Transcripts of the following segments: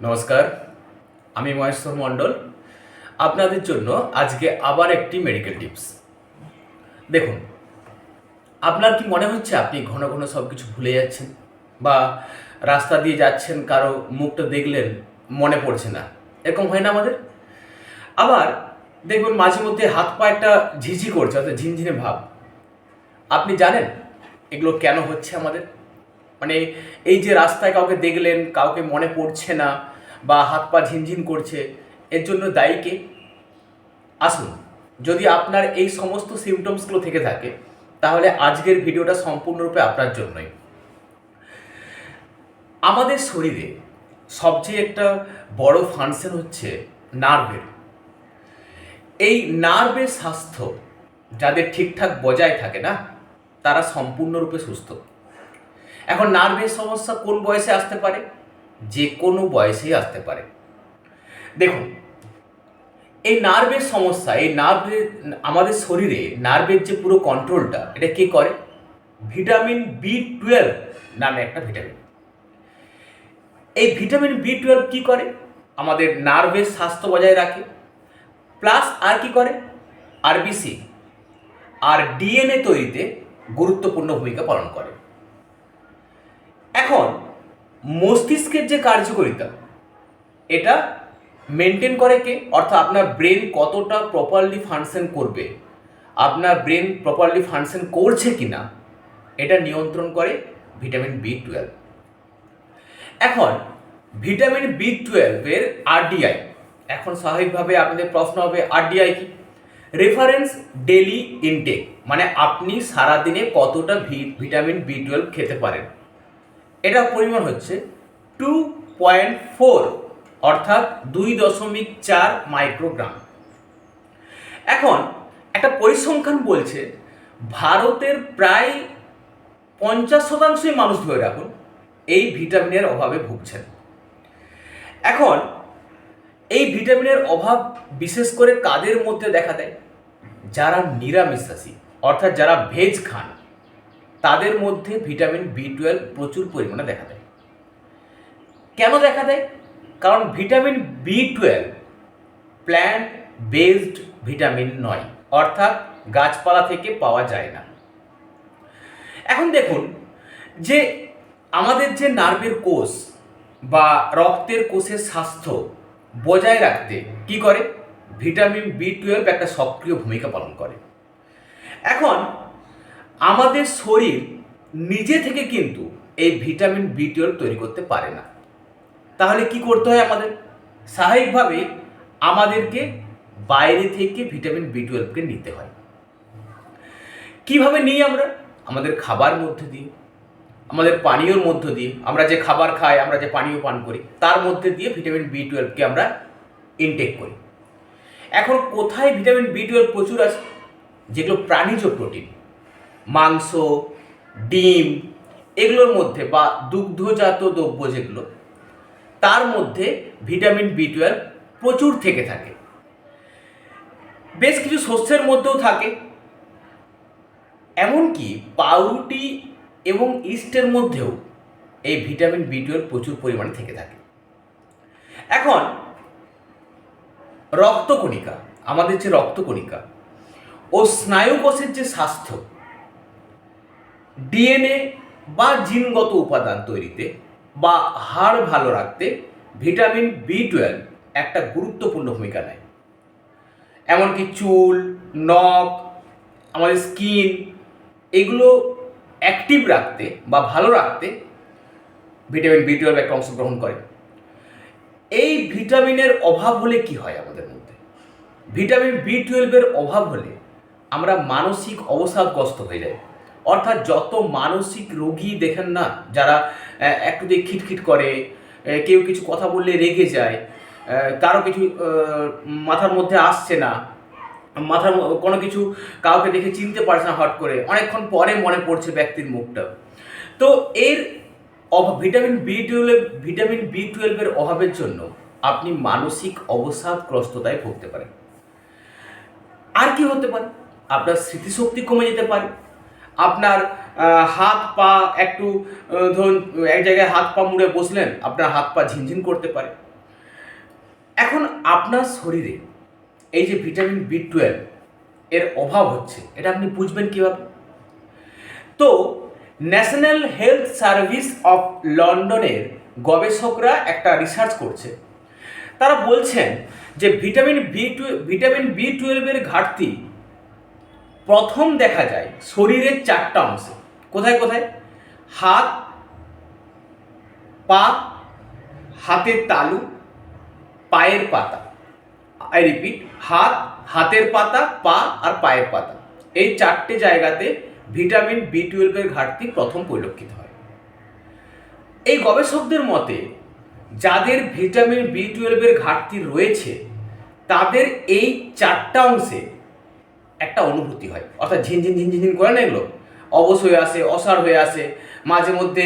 নমস্কার, আমি মহেশ্বর মণ্ডল। আপনাদের জন্য আজকে আবার একটি মেডিকেল টিপস দেখুন, আপনার কি মনে হচ্ছে আপনি ঘন ঘন সব কিছু ভুলে যাচ্ছেন? বা রাস্তা দিয়ে যাচ্ছেন, কারও মুখটা দেখলেন, মনে পড়ছে না? এরকম হয় না আমাদের? আবার দেখবেন মাঝে মধ্যে হাত পা একটা ঝিঝি করছে, অর্থাৎ ঝিনঝিনে ভাব। আপনি জানেন এগুলো কেন হচ্ছে আমাদের? মানে এই যে রাস্তায় কাউকে দেখলেন, কাউকে মনে পড়ছে না বা হাত পা ঝিনঝিন করছে, এর জন্য দায়ী কে? আসুন, যদি আপনার এই সমস্ত সিমটমসগুলো থেকে থাকে, তাহলে আজকের ভিডিওটা সম্পূর্ণরূপে আপনার জন্যই। আমাদের শরীরে সবচেয়ে একটা বড় ফাংশন হচ্ছে নার্ভের এই নার্ভের স্বাস্থ্য যাদের ঠিকঠাক বজায় থাকে না, তারা সম্পূর্ণরূপে সুস্থ। এখন নার্ভের সমস্যা কোন বয়সে আসতে পারে? যে কোনো বয়সেই আসতে পারে। দেখুন, এই নার্ভের সমস্যা, এই নার্ভের, আমাদের শরীরে নার্ভের যে পুরো কন্ট্রোলটা এটা কে করে? ভিটামিন বি টুয়েলভ নামে একটা ভিটামিন। এই ভিটামিন বি টুয়েলভ কী করে? আমাদের নার্ভের স্বাস্থ্য বজায় রাখে। প্লাস আর কি করে? আরবিসি আর ডিএনএ তৈরিতে গুরুত্বপূর্ণ ভূমিকা পালন করে। এখন, মস্তিষ্কের যে কার্যকারিতা, এটা মেনটেন করে কে? অর্থাৎ আপনার ব্রেন কতটা প্রপারলি ফাংশন করবে? আপনার ব্রেন প্রপারলি ফাংশন করছে কি না এটা নিয়ন্ত্রণ করে ভিটামিন বি টুয়েলভ এখন ভিটামিন বি টুয়েলভের আরডিআই এখন স্বাভাবিকভাবে আপনাদের প্রশ্ন হবে আরডিআই কি? রেফারেন্স ডেলি ইনটেক মানে আপনি সারাদিনে কতটা ভিটামিন বি টুয়েলভ খেতে পারেন? এটা পরিমাণ হচ্ছে টু পয়েন্ট ফোর অর্থাৎ দুই দশমিক চার মাইক্রোগ্রাম এখন একটা পরিসংখ্যান বলছে ভারতের প্রায় পঞ্চাশ শতাংশই মানুষ ধরে রাখুন এই ভিটামিনের অভাবে ভুগছেন। এখন এই ভিটামিনের অভাব বিশেষ করে কাদের মধ্যে দেখা দেয়? যারা নিরামিষাশী, অর্থাৎ যারা ভেজ খান। তাদের মধ্যে ভিটামিন বি টুয়েলভ প্রচুর পরিমাণে দেখা দেয়। কেন দেখা দেয়? কারণ vitamin B twelve plant based vitamin নয়, অর্থাৎ গাছপালা থেকে পাওয়া যায় না। এখন দেখুন যে আমাদের যে নার্ভের কোষ বা রক্তের কোষের স্বাস্থ্য বজায় রাখতে কি করে? ভিটামিন বি টুয়েলভ একটা সক্রিয় ভূমিকা পালন করে। এখন আমাদের শরীর নিজে থেকে কিন্তু এই ভিটামিন বি টুয়েলভ তৈরি করতে পারে না। তাহলে কি করতে হয় আমাদের? স্বাভাবিকভাবে আমাদেরকে বাইরে থেকে ভিটামিন বি টুয়েলভকে নিতে হয়। কীভাবে নিই আমরা? আমাদের খাবার মধ্যে দিয়ে, আমাদের পানীয়র মধ্য দিয়ে, আমরা যে খাবার খাই, আমরা যে পানীয় পান করি, তার মধ্যে দিয়ে ভিটামিন বি টুয়েলভকে আমরা ইনটেক করি। এখন কোথায় ভিটামিন বি টুয়েলভ প্রচুর আছে? যেগুলো প্রাণীজ প্রোটিন। মাংস, ডিম, এগুলোর মধ্যে বা দুগ্ধজাত দ্রব্য যেগুলো, তার মধ্যে ভিটামিন বি টুয়েলভ প্রচুর থেকে থাকে। বেশ কিছু শস্যের মধ্যেও থাকে। এমনকি পাউরুটি এবং ইস্টের মধ্যেও এই ভিটামিন বি টুয়েলভ প্রচুর পরিমাণে থেকে থাকে। এখন, রক্তকণিকা, আমাদের যে রক্তকণিকা, ও স্নায়ুকোষের যে স্বাস্থ্য ডিএনএ বা জিনগত উপাদান তৈরিতে বা হাড় ভালো রাখতে ভিটামিন বি টুয়েলভ একটা গুরুত্বপূর্ণ ভূমিকা নেয়। এমনকি চুল, নখ, আমাদের স্কিন এগুলো অ্যাক্টিভ রাখতে বা ভালো রাখতে ভিটামিন বি টুয়েলভ একটা অংশগ্রহণ করে। এই ভিটামিনের অভাব হলে কি হয় আমাদের মধ্যে? ভিটামিন বি টুয়েলভের অভাব হলে আমরা মানসিক অবসাদগ্রস্ত হয়ে যাই। অর্থাৎ যত মানসিক রোগী দেখেন না, যারা একটু দিয়ে খিটখিট করে কেউ কিছু কথা বললে রেগে যায় কারও কিছু মাথার মধ্যে আসছে না, মাথার কোনো কিছু কাউকে দেখে চিনতে পারছে না হট করে, অনেকক্ষণ পরে মনে পড়ছে ব্যক্তির মুখটা। তো এর অভাব, vitamin B twelve vitamin B টুয়েলভের অভাবের জন্য আপনি মানসিক অবসাদগ্রস্ততায় ভুগতে পারেন। আর কি হতে পারে? আপনার স্মৃতিশক্তি কমে যেতে পারে আপনার হাত পা একটু ধরুন, এক জায়গায় হাত পা মুড়ে বসলেন, আপনার হাত পা ঝিনঝিন করতে পারে। এখন আপনার শরীরে এই যে ভিটামিন বি টুয়েলভ এর অভাব হচ্ছে, এটা আপনি বুঝবেন কীভাবে? তো ন্যাশনাল হেলথ সার্ভিস অফ লন্ডনের গবেষকরা একটা রিসার্চ করছে। তারা বলছেন যে vitamin B two vitamin B টুয়েলভের ঘাটতি প্রথম দেখা যায় শরীরের চারটা অংশে। কোথায় কোথায়? হাত, পা, হাতের তালু, পায়ের পাতা। আই রিপিট, হাত, হাতের পাতা, পা আর পায়ের পাতা। এই চারটে জায়গাতে ভিটামিন বি টুয়েলভের ঘাটতি প্রথম পরিলক্ষিত হয়। এই গবেষকদের মতে, যাদের ভিটামিন বি টুয়েলভের ঘাটতি রয়েছে, তাদের এই চারটা অংশে একটা অনুভূতি হয়। অর্থাৎ ঝিনঝিন ঝিনঝিন করে না এগুলো? অবশ হয়ে আসে অসার হয়ে আসে। মাঝে মধ্যে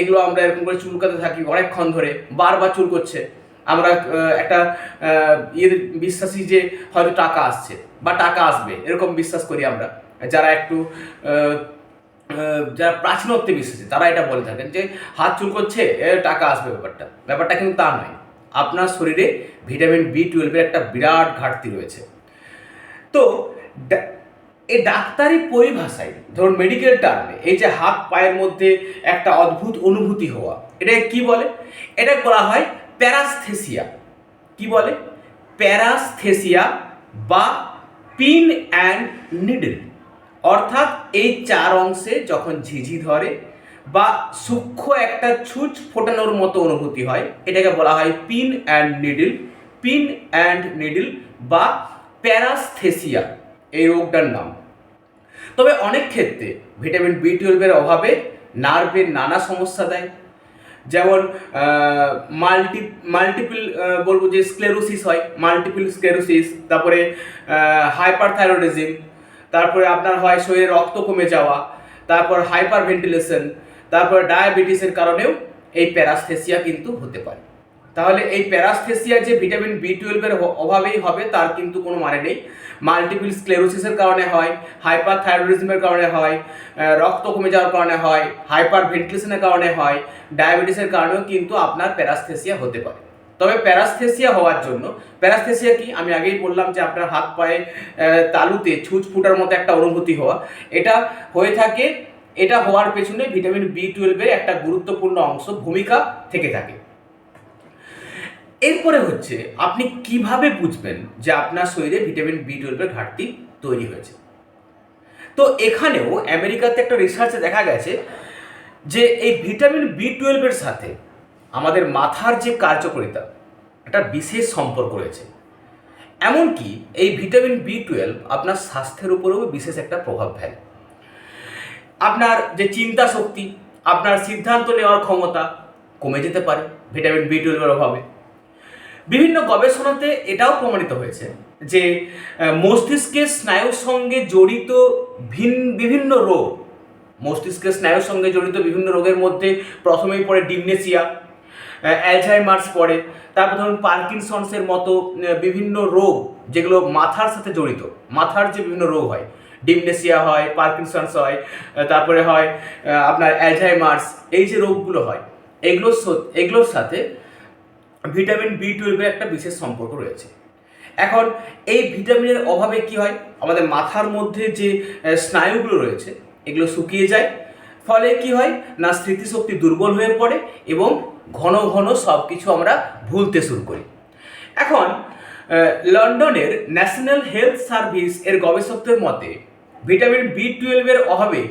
এগুলো আমরা এরকম করে চুলকাতে থাকি অনেকক্ষণ ধরে, বারবার চুল করছে। আমরা একটা ইয়ে বিশ্বাসী যে হয়তো টাকা আসছে বা টাকা আসবে, এরকম বিশ্বাস করি আমরা। যারা একটু যারা প্রাচীনত্বে বিশ্বাসী, তারা এটা বলে থাকেন যে, হাত চুল করছে টাকা আসবে ব্যাপারটা। ব্যাপারটা কিন্তু তা নয়। আপনার শরীরে ভিটামিন বি টুয়েলভের একটা বিরাট ঘাটতি রয়েছে। তো এই ডাক্তারি পরিভাষায়, ধরুন মেডিকেল টার্মে এই যে হাত পায়ের মধ্যে একটা অদ্ভুত অনুভূতি হওয়া এটা কি বলে? এটা বলা হয় প্যারাস্থেসিয়া। কি বলে? প্যারাস্থেসিয়া বা পিন অ্যান্ড নিডল। অর্থাৎ এই চার অংশে যখন ঝিঝি ধরে বা সূক্ষ্ম একটা ছুঁচ ফোটানোর মতো অনুভূতি হয়, এটাকে বলা হয় pin and needle. Pin and needle বা প্যারাস্থেসিয়া, এই রোগটার নাম। তবে অনেক ক্ষেত্রে ভিটামিন বি টুয়েলভের অভাবে নার্ভের নানা সমস্যা দেয়। যেমন মাল্টি মাল্টিপল বলব যে স্ক্লেরোসিস হয় মাল্টিপল স্ক্লেরোসিস তারপরে হাইপার থাইরয়েডিজম তারপরে আপনার হয় শরীরে রক্ত কমে যাওয়া, তারপর হাইপার ভেন্টিলেশন তারপরে ডায়াবেটিসের কারণেও এই প্যারাস্থেসিয়া কিন্তু হতে পারে। তাহলে এই প্যারাস্থেসিয়া যে ভিটামিন বি টুয়েলভের অভাবেই হবে, তার কিন্তু কোনো মানে নেই। মাল্টিপিল স্ক্লেরোসিসের কারণে হয় হাইপার থাইরয়েডিজমের কারণে হয় রক্ত কমে যাওয়ার কারণে হয় হাইপার ভেন্টিলেশনের কারণে হয়, ডায়াবেটিসের কারণেও কিন্তু আপনার প্যারাস্থেসিয়া হতে পারে। তবে প্যারাস্থেসিয়া হওয়ার জন্য, প্যারাস্থেসিয়া কি? আমি আগেই বললাম যে আপনার হাত পায়ে তালুতে ছুঁচ ফুটার মতো একটা অনুভূতি হওয়া। এটা হয়ে থাকে, এটা হওয়ার পেছনে ভিটামিন বি টুয়েলভের একটা গুরুত্বপূর্ণ অংশ, ভূমিকা থেকে থাকে। এরপরে হচ্ছে, আপনি কীভাবে বুঝবেন যে আপনার শরীরে ভিটামিন বি টুয়েলভের ঘাটতি তৈরি হয়েছে? তো এখানেও আমেরিকাতে একটা রিসার্চে দেখা গেছে যে এই ভিটামিন বি টুয়েলভের সাথে আমাদের মাথার যে কার্যকারিতা, একটা বিশেষ সম্পর্ক রয়েছে। এমনকি এই ভিটামিন বি টুয়েলভ আপনার স্বাস্থ্যের উপরেও বিশেষ একটা প্রভাব ফেলে। আপনার যে চিন্তা শক্তি, আপনার সিদ্ধান্ত নেওয়ার ক্ষমতা কমে যেতে পারে ভিটামিন বি টুয়েলভের অভাবে। বিভিন্ন গবেষণাতে এটাও প্রমাণিত হয়েছে যে মস্তিষ্কের স্নায়ুর সঙ্গে জড়িত ভিন, বিভিন্ন রোগ, মস্তিষ্কের স্নায়ুর সঙ্গে জড়িত বিভিন্ন রোগের মধ্যে প্রথমেই পড়ে ডিমনেসিয়া অ্যালঝাইমার্স পড়ে, তারপর ধরুন পার্কিনসন্সের মতো বিভিন্ন রোগ যেগুলো মাথার সাথে জড়িত, মাথার যে বিভিন্ন রোগ হয়, ডিমনেসিয়া হয়, পার্কিনসন্স হয় তারপরে হয় আপনার অ্যালঝাইমার্স, এই যে রোগগুলো হয়, এগুলোর এগুলোর সাথে ভিটামিন বি টুয়েলভের একটা বিশেষ সম্পর্ক রয়েছে। এখন এই ভিটামিনের অভাবে কি হয়? আমাদের মাথার মধ্যে যে স্নায়ুগুলো রয়েছে, এগুলো শুকিয়ে যায়। ফলে কি হয়? না, স্মৃতিশক্তি দুর্বল হয়ে পড়ে এবং ঘন ঘন সব কিছু আমরা ভুলতে শুরু করি। এখন লন্ডনের ন্যাশনাল হেলথ সার্ভিস এর গবেষকদের মতে, ভিটামিন বি টুয়েলভের অভাবে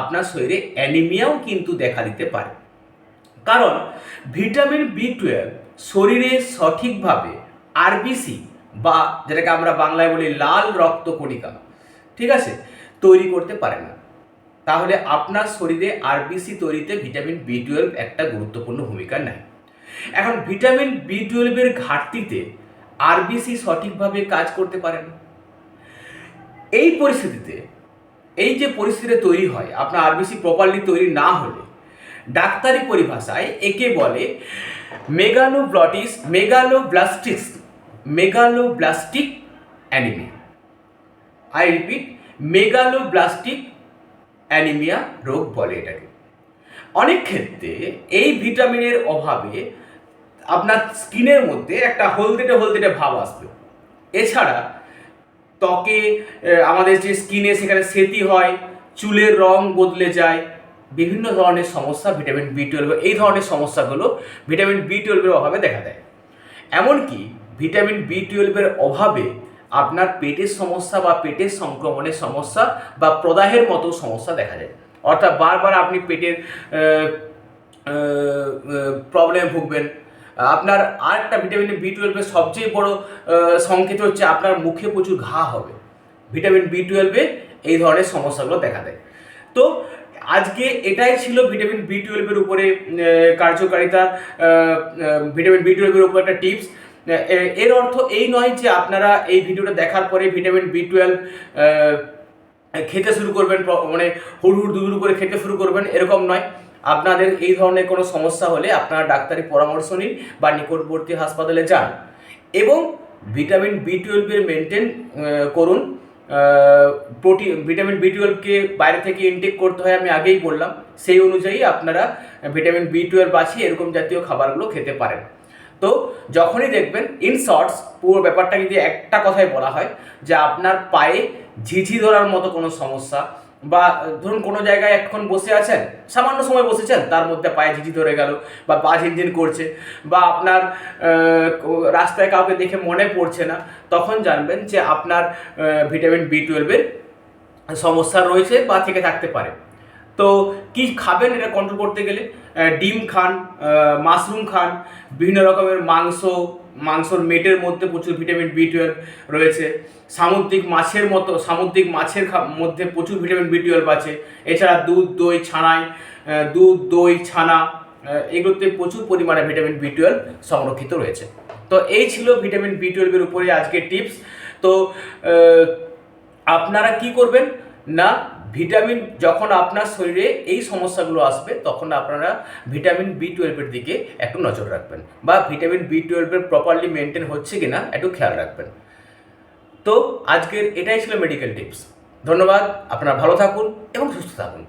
আপনার শরীরে অ্যানিমিয়াও কিন্তু দেখা দিতে পারে। কারণ, ভিটামিন বি টুয়েলভ শরীরে সঠিকভাবে আরবিসি বা যেটাকে আমরা বাংলায় বলি লাল রক্তকণিকা ঠিক আছে, তৈরি করতে পারে না। তাহলে আপনার শরীরে আরবিসি তৈরিতে ভিটামিন বি টুয়েলভ একটা গুরুত্বপূর্ণ ভূমিকা নেয়। এখন ভিটামিন বি টুয়েলভের ঘাটতিতে আরবিসি সঠিকভাবে কাজ করতে পারে না। এই পরিস্থিতিতে, এই যে পরিস্থিতি তৈরি হয়, আপনার আরবিসি প্রপারলি তৈরি না হলে ডাক্তারি পরিভাষায় একে বলে মেগালোব্লটিস megaloblastics megaloblastic anaemia. I repeat megaloblastic anaemia রোগ বলে এটাকে। অনেক ক্ষেত্রে এই ভিটামিনের অভাবে আপনার স্কিনের মধ্যে একটা হলদেটে হলদেটে ভাব আসবে। এছাড়া ত্বকে আমাদের যে স্কিনে সেখানে সেতি হয়, চুলের রং বদলে যায় বিভিন্ন ধরনের সমস্যা ভিটামিন বি টুয়েলভ এই ধরনের সমস্যাগুলো ভিটামিন বি টুয়েলভের অভাবে দেখা দেয়। এমনকি ভিটামিন বি টুয়েলভের অভাবে আপনার পেটের সমস্যা বা পেটের সংক্রমণের সমস্যা বা প্রদাহের মতো সমস্যা দেখা যায় অর্থাৎ বারবার আপনি পেটের প্রবলেমে ভুগবেন। আপনার আরেকটা ভিটামিন বি টুয়েলভের সবচেয়ে বড় সংকেত হচ্ছে আপনার মুখে প্রচুর ঘা হবে। ভিটামিন বি টুয়েলভে এই ধরনের সমস্যাগুলো দেখা দেয়। তো আজকে এটাই ছিল ভিটামিন বি টুয়েলভের উপরে কার্যকারিতা ভিটামিন বি টুয়েলভের উপর একটা টিপস। এর অর্থ এই নয় যে আপনারা এই ভিডিওটা দেখার পরে ভিটামিন বি টুয়েলভ খেতে শুরু করবেন মানে হুড় হুড় দুদুরু করে খেতে শুরু করবেন, এরকম নয়। আপনাদের এই ধরনের কোনো সমস্যা হলে আপনারা ডাক্তারি পরামর্শ নিন বা নিকটবর্তী হাসপাতালে যান। এবং ভিটামিন বি টুয়েলভের মেনটেন করুন। প্রোটিন, ভিটামিন বি টুয়েলভকে বাইরে থেকে ইনটেক করতে হয় আমি আগেই বললাম। সেই অনুযায়ী আপনারা ভিটামিন বি টুয়েলভ আছে এরকম জাতীয় খাবারগুলো খেতে পারেন। তো যখনই দেখবেন ইন শর্টস পুরো ব্যাপারটা যদি একটা কথায় বলা হয় যে আপনার পায়ে ঝিঝি ধরার মতো কোনো সমস্যা বা ধরুন কোনো জায়গায় এখন বসে আছেন, সামান্য সময় বসেছেন, তার মধ্যে পায়ে ঝিঝি ধরে গেল বা পা ঝিনঝিন করছে বা আপনার রাস্তায় কাউকে দেখে মনে পড়ছে না, তখন জানবেন যে আপনার ভিটামিন বি টুয়েলভের সমস্যা রয়েছে বা থেকে থাকতে পারে। তো কি খাবেন এটা কন্ট্রোল করতে গেলে? ডিম খান মাশরুম খান, বিভিন্ন রকমের মাংস, মাংসর মেটের মধ্যে প্রচুর ভিটামিন বি টুয়েলভ রয়েছে। সামুদ্রিক মাছের মতো, সামুদ্রিক মাছের মধ্যে প্রচুর ভিটামিন বি টুয়েলভ আছে। এছাড়া দুধ, দই, ছানায় দুধ, দই, ছানা এগুলোতে প্রচুর পরিমাণে ভিটামিন বি টুয়েলভ সংরক্ষিত রয়েছে। তো এই ছিল ভিটামিন বি টুয়েলভের উপরে আজকের টিপস তো আপনারা কি করবেন? না ভিটামিন যখন আপনার শরীরে এই সমস্যাগুলো আসবে, তখন আপনারা ভিটামিন বি টুয়েলভের দিকে একটু নজর রাখবেন বা ভিটামিন বি টুয়েলভের প্রপারলি মেনটেন হচ্ছে কি না একটু খেয়াল রাখবেন। তো আজকের এটাই ছিল মেডিকেল টিপস ধন্যবাদ, আপনারা ভালো থাকুন এবং সুস্থ থাকুন।